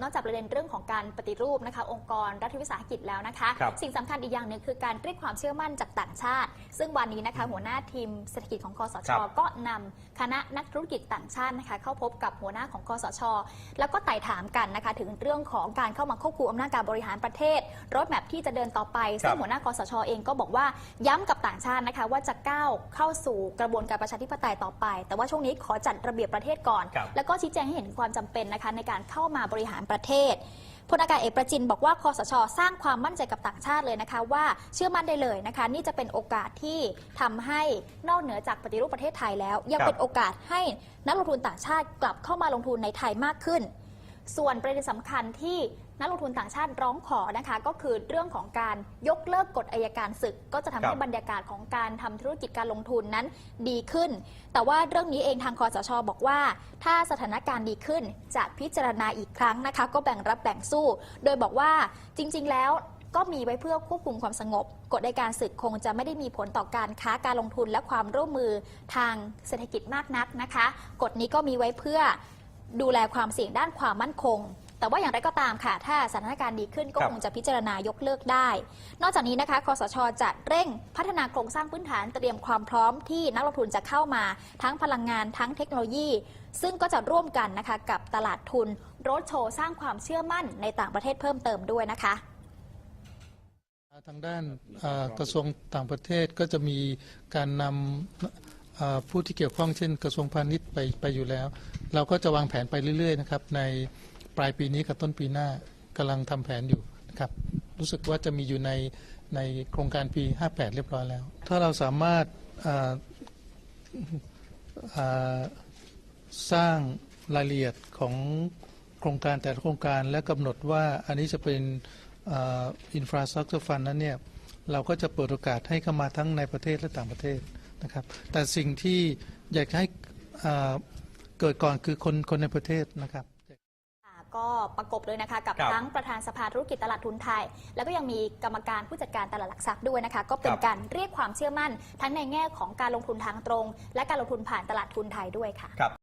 นอกจากประเด็นเรื่องของการปฏิรูปนะคะ องค์กรรัฐวิสาหกิจแล้วนะคะ ครับสิ่งสำคัญอีกอย่างหนึ่งคือการเรียกความเชื่อมั่นจากต่างชาติ ซึ่งวันนี้นะคะ หัวหน้าทีมเศรษฐกิจของคอสชก็นำคณะนักธุรกิจต่างชาตินะคะ เข้าพบกับหัวหน้าของคอสช แล้วก็ไต่ถามกันนะคะ ถึงเรื่องของการเข้ามาควบคุมอำนาจการบริหารประเทศรถแมพที่จะเดินต่อไปซึ่งหัวหน้าคอสชเองก็บอกว่าย้ำกับต่างชาตินะคะ ว่าจะก้าวเข้าสู่กระบวนการประชาธิปไตยต่อไป แต่ว่าช่วงนี้ขอจัดระเบียบประเทศก่อน ครับ แล้วก็ชี้แจงให้เห็นถึงความจำเป็นนะคะในการเข้ามาบริหารประเทศพลอากาศเอกประจินบอกว่าคอสช สร้างความมั่นใจกับต่างชาติเลยนะคะ ว่าเชื่อมั่นได้เลยนะคะ นี่จะเป็นโอกาสที่ทำให้นอกเหนือจากปฏิรูปประเทศไทยแล้ว ยังเป็นโอกาสให้นักลงทุนต่างชาติกลับเข้ามาลงทุนในไทยมากขึ้น ส่วนประเด็นสำคัญที่นักลงทุนต่างชาติร้องขอนะคะ ก็คือเรื่องของการยกเลิกกฎอายการศึก ก็จะทำครัให้บบรรยากาศของการทำธุรกิจการลงทุนนั้นดีขึ้น แต่ว่าเรื่องนี้เองทางคอสชบอกว่า ถ้าสถานการณ์ดีขึ้นจะพิจารณาอีกครั้งนะคะ ก็แบ่งรับแบ่งสู้ โดยบอกว่าจริง ๆ แล้วก็มีไว้เพื่อควบคุมความสงบ กฎอัยการศึกคงจะไม่ได้มีผลต่อการค้าการลงทุนและความร่วมมือทางเศรษฐกิจมากนักนะคะ กฎนี้ก็มีไว้เพื่อ ดูแลความเสี่ยงด้านความมั่นคง แต่ว่าอย่างไรก็ตามค่ะ ถ้าสถานการณ์ดีขึ้นก็ครับคงจะพิจารณายกเลิกได้ นอกจากนี้นะคะคอสชจะเร่งพัฒนาโครงสร้างพื้นฐานเตรียมความพร้อมที่นักลงทุนจะเข้ามา ทั้งพลังงานทั้งเทคโนโลยี ซึ่งก็จะร่วมกันนะคะกับตลาดทุนรถโชว์สร้างความเชื่อมั่นในต่างประเทศเพิ่มเติมด้วยนะคะทางด้านเอ่อกระทรวงต่างประเทศก็จะมีการนำเอ่อ ผู้ที่เกี่ยวข้องเช่นกระทรวงพาณิชย์ไปไปอยู่แล้ว เราก็จะวางแผนไปเรื่อยๆนะครับในปลายปีนี้กับต้นปีหน้ากำลังทำแผนอยู่นะครับรู้สึกว่าจะมีอยู่ในในโครงการปี 58 เรียบร้อยแล้ว ถ้าเราสามารถสร้างรายละเอียดของโครงการแต่ละโครงการและกำหนดว่าอันนี้จะเป็นอินฟราสตรักเจอร์ฟันนั้นเนี่ย เราก็จะเปิดโอกาสให้เข้ามาทั้งในประเทศและต่างประเทศ นะครับ แต่สิ่งที่อยากจะให้เอ่อเกิดก่อนคือคนคนในประเทศนะครับค่ะก็ประกบเลยนะคะกับครับทั้งประธานสภาธุรกิจตลาดทุนไทย แล้วก็ยังมีกรรมการผู้จัดการตลาดหลักทรัพย์ด้วยนะคะ ก็เป็นครับการเรียกความเชื่อมั่น ทั้งในแง่ของการลงทุนทางตรง และการลงทุนผ่านตลาดทุนไทยด้วยค่ะครับ